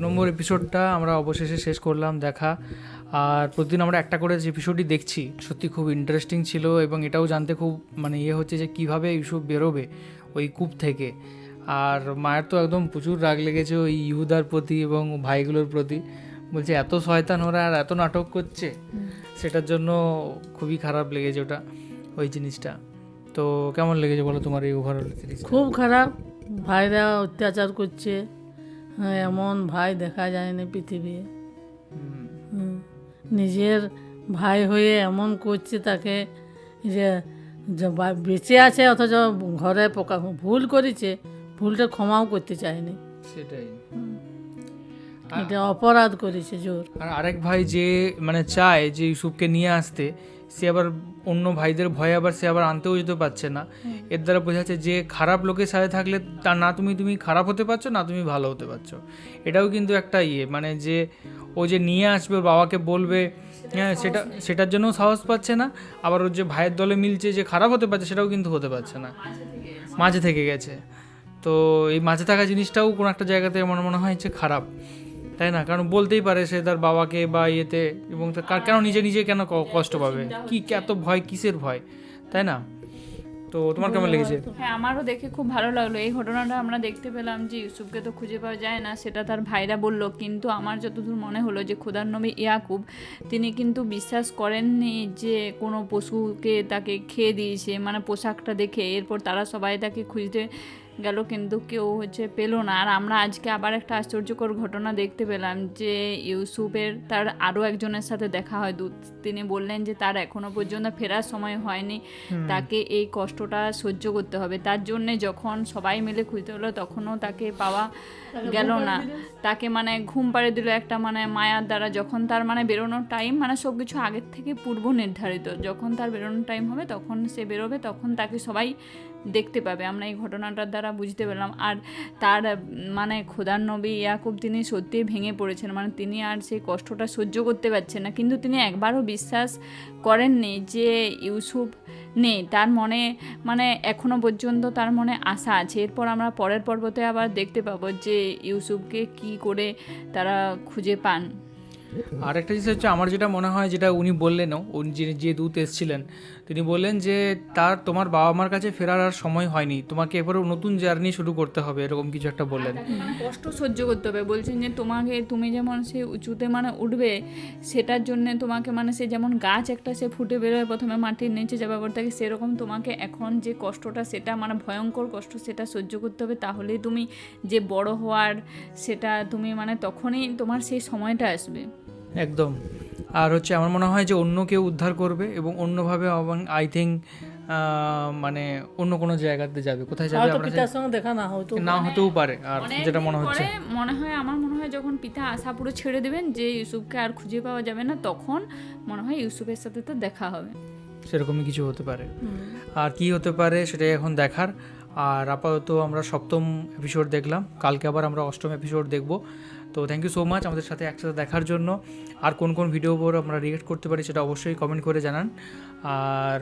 নম্বর এপিসোডটা আমরা অবশেষে শেষ করলাম দেখা। আর প্রতিদিন আমরা একটা করে যে এপিসোডই দেখছি সত্যি খুব ইন্টারেস্টিং ছিল এবং এটাও জানতে খুব মানে ইয়ে হচ্ছে যে কীভাবে ইউসুফ বেরোবে ওই কূপ থেকে। আর মায়ের তো একদম প্রচুর রাগ লেগেছে ওই ইহুদার প্রতি এবং ভাইগুলোর প্রতি। বলছে এত শয়তান ওরা আর এত নাটক করছে? সেটার জন্য খুবই খারাপ লেগেছে ওটা ওই জিনিসটা। তো কেমন লেগেছে বলো তোমার এই ওভারঅল খুব খারাপ ভাইরা অত্যাচার করছে। হ্যাঁ, এমন ভাই দেখা যায় না পৃথিবী। নিজের ভাই হয়ে এমন করছে তাকে যে যে বেঁচে আছে অথচ ঘরে পোকা ভুল করেছে ভুলটা ক্ষমাও করতে চায়নি। সেটাই। এটা অপরাধ করেছে জোর। আর আরেক ভাই যে মানে চায় যে ইউসুফকে নিয়ে আসতে সে আবার অন্য ভাইদের ভয়ে আবার সে আবার আনতেও যেতে পারছে না। এর দ্বারা বোঝা যাচ্ছে যে খারাপ লোকের সাথে থাকলে তা না তুমি তুমি খারাপ হতে পারছ না তুমি ভালো হতে পারছ। এটাও কিন্তু একটা ইয়ে মানে যে ও যে নিয়ে আসবে বাবাকে বলবে হ্যাঁ সেটা সেটার জন্য সাহস পাচ্ছে না। আবার ওর যে ভাইয়ের দলে মিলছে যে খারাপ হতে পারছে সেটাও কিন্তু হতে পারছে না। মাঝে থেকে গেছে। তো এই মাঝে থাকা জিনিসটাও কোনো একটা জায়গাতে আমার মনে হয় যে খারাপ। তাই না? কারণ বলতেই পারে সে তার বাবাকে বা ইয়েতে এবং তার কেন নিজে নিজে কেন ক- কষ্ট পাবে? কি এত ভয় কিসের ভয়? তাই না? তো তোমার কেমন লেগেছে? হ্যাঁ আমারও দেখে খুব ভালো লাগল। এই ঘটনাটা আমরা দেখতে পেলাম যে ইউসুফকে তো খুঁজে পাওয়া যায় না সেটা তার ভাইরা বলল। কিন্তু আমার যতদূর মনে হলো যে খোদার নবী ইয়াকুব তিনি কিন্তু বিশ্বাস করেননি যে কোনো পশুকে তাকে খেয়ে দিয়েছে মানে পোশাকটা দেখে। এরপর তারা সবাই তাকে খুঁজতে গেল কিন্তু কেউ হচ্ছে পেল না। আর আমরা আজকে আবার একটা আশ্চর্যকর ঘটনা দেখতে পেলাম যে ইউসুফের তার আরও একজনের সাথে দেখা হয়। দূত তিনি বললেন যে তার এখনও পর্যন্ত ফেরার সময় হয়নি। তাকে এই কষ্টটা সহ্য করতে হবে। তার জন্যে যখন সবাই মিলে খুঁজতে হলো তখনও তাকে পাওয়া গেল না। তাকে মানে ঘুম পাড়ে দিল একটা মানে মায়ার দ্বারা। যখন তার মানে বেরোনোর টাইম মানে সব কিছু আগের থেকে পূর্ব নির্ধারিত। যখন তার বেরোনোর টাইম হবে তখন সে বেরোবে তখন তাকে সবাই দেখতে পাবে। আমরা এই ঘটনাটার দ্বারা বুঝতে পেলাম। আর তার মানে খোদার নবী ইয়াকুব তিনি সত্যিই ভেঙে পড়েছেন। মানে তিনি আর সেই কষ্টটা সহ্য করতে পারছেন না। কিন্তু তিনি একবারও বিশ্বাস করেননি যে ইউসুফ নেই। তার মনে মানে এখনও পর্যন্ত তার মনে আশা আছে। এরপর আমরা পরের পর্বতে আবার দেখতে পাবো যে ইউসুফকে কি করে তারা খুঁজে পান। আর একটা জিনিস হচ্ছে, আমার যেটা মনে হয়, যেটা উনি বললেনও, উনি যে যে দূত এসেছিলেন, তিনি বললেন যে, তার, তোমার বাবা মার কাছে ফেরার আর সময় হয়নি। তোমাকে এবারে নতুন জার্নি শুরু করতে হবে, এরকম কিছু একটা বললেন। মানে কষ্ট সহ্য করতে হবে। বলছেন যে, তোমাকে, তুমি যেমন সে উঁচুতে মানে উঠবে, সেটার জন্য তোমাকে মানে সে যেমন গাছ একটা সে ফুটে বেরোয়, প্রথমে মাটির নিচে যাবে পর থেকে সেরকম তোমাকে এখন যে কষ্টটা, সেটা মানে ভয়ঙ্কর কষ্ট, সেটা সহ্য করতে হবে। তাহলেই তুমি যে বড় হওয়ার, সেটা তুমি মানে তখনই তোমার সেই সময়টা আসবে। একদম। আর হচ্ছে আমার মনে হয় যে অন্য কেউ উদ্ধার করবে এবং অন্যভাবে আই থিঙ্ক মানে অন্য কোনো জায়গাতে যাবে। কোথায় যাবে পিতার সঙ্গে দেখা না হয়তো না হতেও পারে আর যেটা মনে হচ্ছে। মনে হয় আমার মনে হয় যখন পিতা আশা পুরো ছেড়ে দেবেন যে ইউসুফকে আর খুঁজে পাওয়া যাবে না তখন মনে হয় ইউসুফের সাথে তো দেখা হবে। সেরকমই কিছু হতে পারে। আর কি হতে পারে সেটাই এখন দেখার। আর আপাতত আমরা সপ্তম এপিসোড দেখলাম। কালকে আবার আমরা অষ্টম এপিসোড দেখব। তো থ্যাংক ইউ সো মাচ আমাদের সাথে একসাথে দেখার জন্য। আর কোন কোন ভিডিও উপর আমরা রিয়েক্ট করতে পারি সেটা অবশ্যই কমেন্ট করে জানান। আর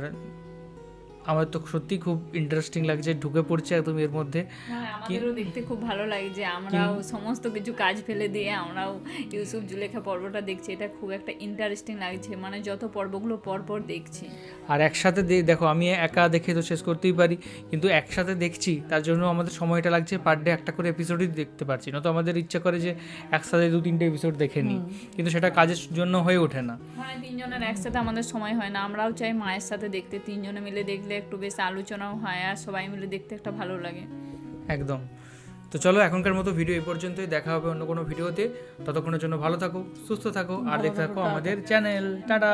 আমার তো সত্যি খুব ইন্টারেস্টিং লাগছে ঢুকে পড়ছে একদম এর মধ্যে। হ্যাঁ আমাদেরও দেখতে খুব ভালো লাগে যে আমরাও সমস্ত কিছু কাজ ফেলে দিয়ে আমরাও ইউসুফ জুলেখা পর্বটা দেখছি এটা খুব একটা ইন্টারেস্টিং লাগছে মানে যত পর্বগুলো পর পর দেখছি। আর একসাথে দেখো আমি একা দেখে তো শেষ করতেই পারি কিন্তু একসাথে দেখছি তার জন্য আমাদের সময়টা লাগছে পার ডে একটা করে এপিসোডই দেখতে পারছি না তো আমাদের ইচ্ছা করে যে একসাথে দু তিনটে এপিসোড দেখে নিই কিন্তু সেটা কাজের জন্য হয়ে ওঠে না। মানে তিনজনের একসাথে আমাদের সময় হয় না আমরাও চাই মায়ের সাথে দেখতে তিনজনে মিলে দেখলে একটু বেশ আলোচনাও হয় আর সবাই মিলে দেখতে একটা ভালো লাগে। একদম। তো চলো এখনকার মতো ভিডিও এই পর্যন্তই। দেখা হবে অন্য কোনো ভিডিওতে। ততক্ষণের জন্য ভালো থাকো সুস্থ থাকো আর দেখতে থাকো আমাদের চ্যানেল। টাটা।